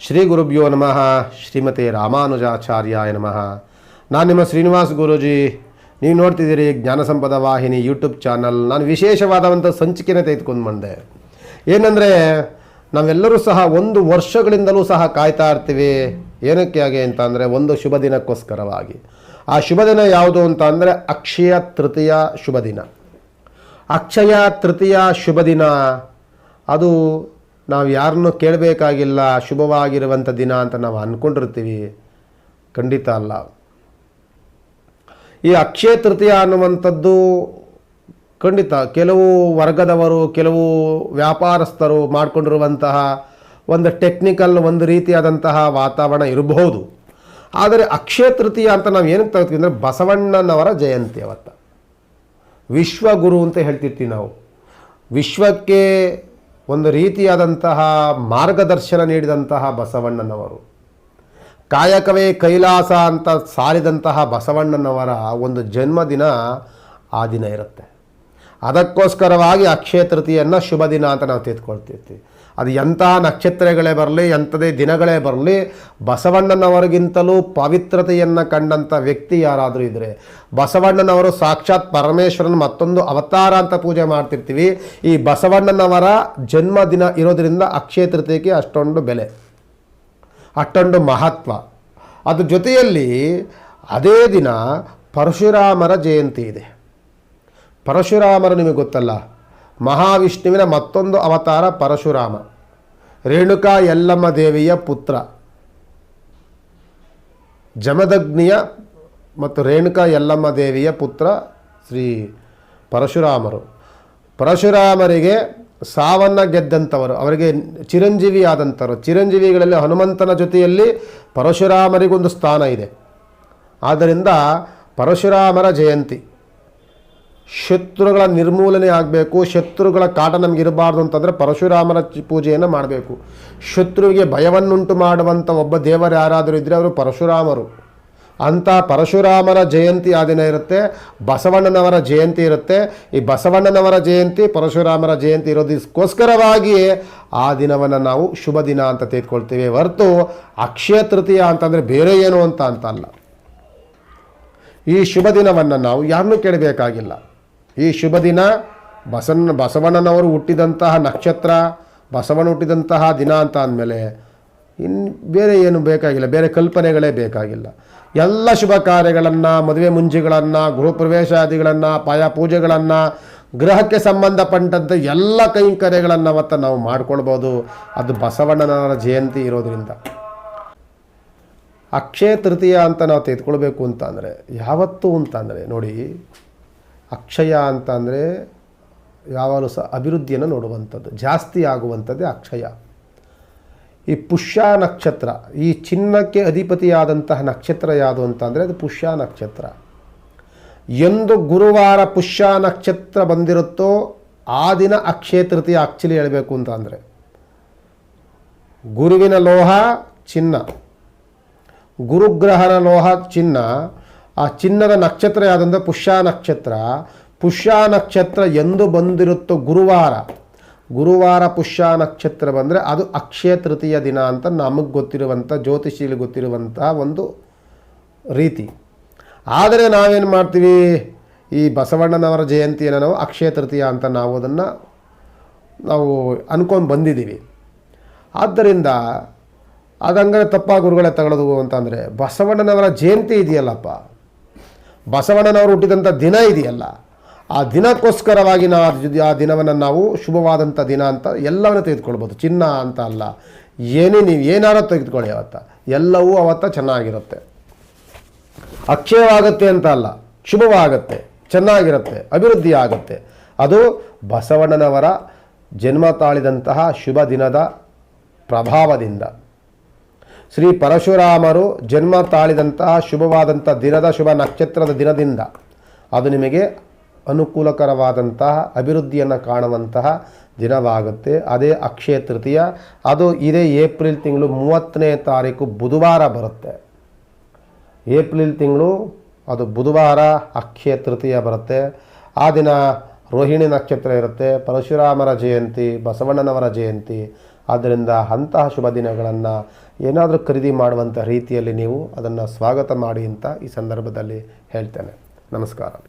ಶ್ರೀ ಗುರುಭ್ಯೋ ನಮಃ, ಶ್ರೀಮತಿ ರಾಮಾನುಜಾಚಾರ್ಯಾಯ ನಮಃ. ನಾನು ನಿಮ್ಮ ಶ್ರೀನಿವಾಸ್ ಗುರೂಜಿ. ನೀವು ನೋಡ್ತಿದ್ದೀರಿ ಜ್ಞಾನ ಸಂಪದ ವಾಹಿನಿ ಯೂಟ್ಯೂಬ್ ಚಾನಲ್. ನಾನು ವಿಶೇಷವಾದಂಥ ಸಂಚಿಕೆನ ತೆಗೆದುಕೊಂಡು ಬಂದೆ. ಏನಂದರೆ, ನಾವೆಲ್ಲರೂ ಸಹ ಒಂದು ವರ್ಷಗಳಿಂದಲೂ ಸಹ ಕಾಯ್ತಾ ಇರ್ತೀವಿ. ಏನಕ್ಕೆ ಹಾಗೆ ಅಂತ ಅಂದರೆ, ಒಂದು ಶುಭ ದಿನಕ್ಕೋಸ್ಕರವಾಗಿ. ಆ ಶುಭ ದಿನ ಯಾವುದು ಅಂತ ಅಂದರೆ, ಅಕ್ಷಯ ತೃತೀಯ ಶುಭ ದಿನ. ಅಕ್ಷಯ ತೃತೀಯ ಶುಭ ದಿನ. ಅದು ನಾವು ಯಾರನ್ನೂ ಕೇಳಬೇಕಾಗಿಲ್ಲ ಶುಭವಾಗಿರುವಂಥ ದಿನ ಅಂತ ನಾವು ಅಂದ್ಕೊಂಡಿರ್ತೀವಿ ಖಂಡಿತ ಅಲ್ಲ. ಈ ಅಕ್ಷಯ ತೃತೀಯ ಅನ್ನುವಂಥದ್ದು ಖಂಡಿತ ಕೆಲವು ವರ್ಗದವರು, ಕೆಲವು ವ್ಯಾಪಾರಸ್ಥರು ಮಾಡಿಕೊಂಡಿರುವಂತಹ ಒಂದು ಟೆಕ್ನಿಕಲ್ ಒಂದು ರೀತಿಯಾದಂತಹ ವಾತಾವರಣ ಇರಬಹುದು. ಆದರೆ ಅಕ್ಷಯ ತೃತೀಯ ಅಂತ ನಾವು ಏನಕ್ಕೆ ತಗೋತೀವಿ ಅಂದರೆ ಬಸವಣ್ಣನವರ ಜಯಂತಿ ಅವತ್ತ. ವಿಶ್ವಗುರು ಅಂತ ಹೇಳ್ತಿರ್ತೀವಿ ನಾವು. ವಿಶ್ವಕ್ಕೆ ಒಂದು ರೀತಿಯಾದಂತಹ ಮಾರ್ಗದರ್ಶನ ನೀಡಿದಂತಹ ಬಸವಣ್ಣನವರು. ಕಾಯಕವೇ ಕೈಲಾಸ ಅಂತ ಸಾರಿದಂತಹ ಬಸವಣ್ಣನವರ ಒಂದು ಜನ್ಮದಿನ ಆ ದಿನ ಇರುತ್ತೆ. ಅದಕ್ಕೋಸ್ಕರವಾಗಿ ಅಕ್ಷಯ ತೃತೀಯನ್ನು ಶುಭ ದಿನ ಅಂತ ನಾವು ತೆಗೆದುಕೊಳ್ತಿರ್ತೀವಿ ಅದು ಎಂಥ ನಕ್ಷತ್ರಗಳೇ ಬರಲಿ, ಎಂಥದೇ ದಿನಗಳೇ ಬರಲಿ, ಬಸವಣ್ಣನವರಿಗಿಂತಲೂ ಪವಿತ್ರತೆಯನ್ನು ಕಂಡಂಥ ವ್ಯಕ್ತಿ ಯಾರಾದರೂ ಇದ್ದರೆ ಬಸವಣ್ಣನವರು ಸಾಕ್ಷಾತ್ ಪರಮೇಶ್ವರನ ಮತ್ತೊಂದು ಅವತಾರ ಅಂತ ಪೂಜೆ ಮಾಡ್ತಿರ್ತೀವಿ. ಈ ಬಸವಣ್ಣನವರ ಜನ್ಮದಿನ ಇರೋದರಿಂದ ತೃತೀಯಕ್ಕೆ ಅಷ್ಟೊಂದು ಬೆಲೆ, ಅಷ್ಟೊಂದು ಮಹತ್ವ. ಅದ್ರ ಜೊತೆಯಲ್ಲಿ ಅದೇ ದಿನ ಪರಶುರಾಮರ ಜಯಂತಿ ಇದೆ. ಪರಶುರಾಮರು ನಿಮಗೆ ಗೊತ್ತಲ್ಲ ಮಹಾವಿಷ್ಣುವಿನ ಮತ್ತೊಂದು ಅವತಾರ ಪರಶುರಾಮ, ರೇಣುಕಾ ಯಲ್ಲಮ್ಮ ದೇವಿಯ ಪುತ್ರ. ಜಮದಗ್ನಿಯ ಮತ್ತು ರೇಣುಕಾ ಯಲ್ಲಮ್ಮ ದೇವಿಯ ಪುತ್ರ ಶ್ರೀ ಪರಶುರಾಮರು. ಪರಶುರಾಮರಿಗೆ ಸಾವನ್ನು ಗೆದ್ದಂಥವರು, ಅವರಿಗೆ ಚಿರಂಜೀವಿ ಆದಂಥವರು ಚಿರಂಜೀವಿಗಳಲ್ಲಿ ಹನುಮಂತನ ಜೊತೆಯಲ್ಲಿ ಪರಶುರಾಮರಿಗೊಂದು ಸ್ಥಾನ ಇದೆ. ಆದ್ದರಿಂದ ಪರಶುರಾಮರ ಜಯಂತಿ. ಶತ್ರುಗಳ ನಿರ್ಮೂಲನೆ ಆಗಬೇಕು, ಶತ್ರುಗಳ ಕಾಟ ನಮಗಿರಬಾರ್ದು ಅಂತಂದರೆ ಪರಶುರಾಮನ ಪೂಜೆಯನ್ನು ಮಾಡಬೇಕು. ಶತ್ರುವಿಗೆ ಭಯವನ್ನುಂಟು ಮಾಡುವಂಥ ಒಬ್ಬ ದೇವರು ಯಾರಾದರೂ ಇದ್ದರೆ ಅವರು ಪರಶುರಾಮರು. ಅಂಥ ಪರಶುರಾಮರ ಜಯಂತಿ ಆ ದಿನ ಇರುತ್ತೆ, ಬಸವಣ್ಣನವರ ಜಯಂತಿ ಇರುತ್ತೆ. ಈ ಬಸವಣ್ಣನವರ ಜಯಂತಿ, ಪರಶುರಾಮರ ಜಯಂತಿ ಇರೋದಕ್ಕೋಸ್ಕರವಾಗಿಯೇ ಆ ದಿನವನ್ನು ನಾವು ಶುಭ ದಿನ ಅಂತ ತೆಗೆದುಕೊಳ್ತೀವಿ. ಹೊರತು ಅಕ್ಷಯ ತೃತೀಯ ಅಂತಂದರೆ ಬೇರೆ ಏನು ಅಂತ ಅಂತಲ್ಲ. ಈ ಶುಭ ದಿನವನ್ನು ನಾವು ಯಾರನ್ನೂ ಕೇಳಬೇಕಾಗಿಲ್ಲ. ಈ ಶುಭ ದಿನ ಬಸನ್, ಬಸವಣ್ಣನವರು ಹುಟ್ಟಿದಂತಹ ನಕ್ಷತ್ರ, ಬಸವಣ್ಣ ಹುಟ್ಟಿದಂತಹ ದಿನ ಅಂತ ಅಂದಮೇಲೆ ಇನ್ನು ಬೇರೆ ಏನು ಬೇಕಾಗಿಲ್ಲ, ಬೇರೆ ಕಲ್ಪನೆಗಳೇ ಬೇಕಾಗಿಲ್ಲ. ಎಲ್ಲ ಶುಭ ಕಾರ್ಯಗಳನ್ನು, ಮದುವೆ ಮುಂಜಿಗಳನ್ನು, ಗೃಹಪ್ರವೇಶಾದಿಗಳನ್ನು, ಪಾಯ ಪೂಜೆಗಳನ್ನು ಗ್ರಹಕ್ಕೆ ಸಂಬಂಧಪಟ್ಟಂತೆ ಎಲ್ಲ ಕೈಂಕರ್ಯಗಳನ್ನು ಅವತ್ತು ನಾವು ಮಾಡ್ಕೊಳ್ಬೋದು. ಅದು ಬಸವಣ್ಣನವರ ಜಯಂತಿ ಇರೋದರಿಂದ. ಅಕ್ಷಯ ತೃತೀಯ ಅಂತ ನಾವು ತೆಗೆದುಕೊಳ್ಬೇಕು ಅಂತ ಅಂದರೆ ಯಾವತ್ತು ಅಂತಂದರೆ ನೋಡಿ ಅಕ್ಷಯ ಅಂತ ಅಂದರೆ ಯಾವಾಗಲೂ ಸಹ ಅಭಿವೃದ್ಧಿಯನ್ನು ನೋಡುವಂಥದ್ದು, ಜಾಸ್ತಿ ಆಗುವಂಥದ್ದೇ ಅಕ್ಷಯ. ಈ ಪುಷ್ಯ ನಕ್ಷತ್ರ, ಈ ಚಿನ್ನಕ್ಕೆ ಅಧಿಪತಿಯಾದಂತಹ ನಕ್ಷತ್ರ ಯಾವುದು ಅಂತ ಅಂದರೆ ಅದು ಪುಷ್ಯ ನಕ್ಷತ್ರ. ಎಂದು ಗುರುವಾರ ಪುಷ್ಯ ನಕ್ಷತ್ರ ಬಂದಿರುತ್ತೋ ಆ ದಿನ ಅಕ್ಷಯ ತೃತೀಯ ಆಕ್ಚುಲಿ ಹೇಳಬೇಕು ಅಂತ ಅಂದರೆ. ಗುರುವಿನ ಲೋಹ ಚಿನ್ನ, ಗುರುಗ್ರಹನ ಲೋಹ ಚಿನ್ನ ಆ ಚಿನ್ನದ ನಕ್ಷತ್ರ ಯಾವುದಂದ್ರೆ ಪುಷ್ಯ ನಕ್ಷತ್ರ. ಪುಷ್ಯ ನಕ್ಷತ್ರ ಎಂದು ಬಂದಿರುತ್ತೋ ಗುರುವಾರ. ಗುರುವಾರ ಪುಷ್ಯ ನಕ್ಷತ್ರ ಬಂದರೆ ಅದು ಅಕ್ಷಯ ತೃತೀಯ ದಿನ ಅಂತ ನಮಗೆ ಗೊತ್ತಿರುವಂಥ ಜ್ಯೋತಿಷಿಲಿ ಗೊತ್ತಿರುವಂಥ ಒಂದು ರೀತಿ. ಆದರೆ ನಾವೇನು ಮಾಡ್ತೀವಿ? ಈ ಬಸವಣ್ಣನವರ ಜಯಂತಿಯನ್ನು ನಾವು ಅಕ್ಷಯ ತೃತೀಯ ಅಂತ ನಾವು ಅದನ್ನು ನಾವು ಅನ್ಕೊಂಡು ಬಂದಿದ್ದೀವಿ. ಆದ್ದರಿಂದ ಅದಂಗೆ ತಪ್ಪ ಗುರುಗಳೇ ತಗೊಳ್ಳೋದು ಅಂತಂದರೆ ಬಸವಣ್ಣನವರ ಜಯಂತಿ ಇದೆಯಲ್ಲಪ್ಪ. ಬಸವಣ್ಣನವರು ಹುಟ್ಟಿದಂಥ ದಿನ ಇದೆಯಲ್ಲ, ಆ ದಿನಕ್ಕೋಸ್ಕರವಾಗಿ ನಾವು ಆ ದಿನವನ್ನು ನಾವು ಶುಭವಾದಂಥ ದಿನ ಅಂತ ಎಲ್ಲವನ್ನು ತೆಗೆದುಕೊಳ್ಬೋದು. ಚಿನ್ನ ಅಂತ ಅಲ್ಲ, ಏನೇ ನೀವು ಏನಾರು ತೆಗೆದುಕೊಳ್ಳಿ ಅವತ್ತ. ಎಲ್ಲವೂ ಅವತ್ತ ಚೆನ್ನಾಗಿರುತ್ತೆ. ಅಕ್ಷಯವಾಗುತ್ತೆ ಅಂತ ಅಲ್ಲ, ಶುಭವಾಗುತ್ತೆ, ಚೆನ್ನಾಗಿರುತ್ತೆ ಅಭಿವೃದ್ಧಿ ಆಗುತ್ತೆ ಅದು ಬಸವಣ್ಣನವರ ಜನ್ಮ ತಾಳಿದಂತಹ ಶುಭ ದಿನದ ಪ್ರಭಾವದಿಂದ. ಶ್ರೀ ಪರಶುರಾಮರು ಜನ್ಮ ತಾಳಿದಂತಹ ಶುಭವಾದಂಥ ದಿನದ ಶುಭ ನಕ್ಷತ್ರದ ದಿನದಿಂದ ಅದು ನಿಮಗೆ ಅನುಕೂಲಕರವಾದಂತಹ ಅಭಿವೃದ್ಧಿಯನ್ನು ಕಾಣುವಂತಹ ದಿನವಾಗುತ್ತೆ. ಅದೇ ಅಕ್ಷಯ ತೃತೀಯ. ಅದು ಇದೇ ಏಪ್ರಿಲ್ ತಿಂಗಳು ಮೂವತ್ತನೇ ತಾರೀಕು ಬುಧವಾರ ಬರುತ್ತೆ. ಏಪ್ರಿಲ್ ತಿಂಗಳು ಅದು ಬುಧವಾರ ಅಕ್ಷಯ ತೃತೀಯ ಬರುತ್ತೆ. ಆ ದಿನ ರೋಹಿಣಿ ನಕ್ಷತ್ರ ಇರುತ್ತೆ, ಪರಶುರಾಮರ ಜಯಂತಿ, ಬಸವಣ್ಣನವರ ಜಯಂತಿ. ಆದ್ದರಿಂದ ಅಂತಹ ಶುಭ ದಿನಗಳನ್ನು ಏನಾದರೂ ಖರೀದಿ ಮಾಡುವಂಥ ರೀತಿಯಲ್ಲಿ ನೀವು ಅದನ್ನು ಸ್ವಾಗತ ಮಾಡಿ ಅಂತ ಈ ಸಂದರ್ಭದಲ್ಲಿ ಹೇಳ್ತೇನೆ. ನಮಸ್ಕಾರ.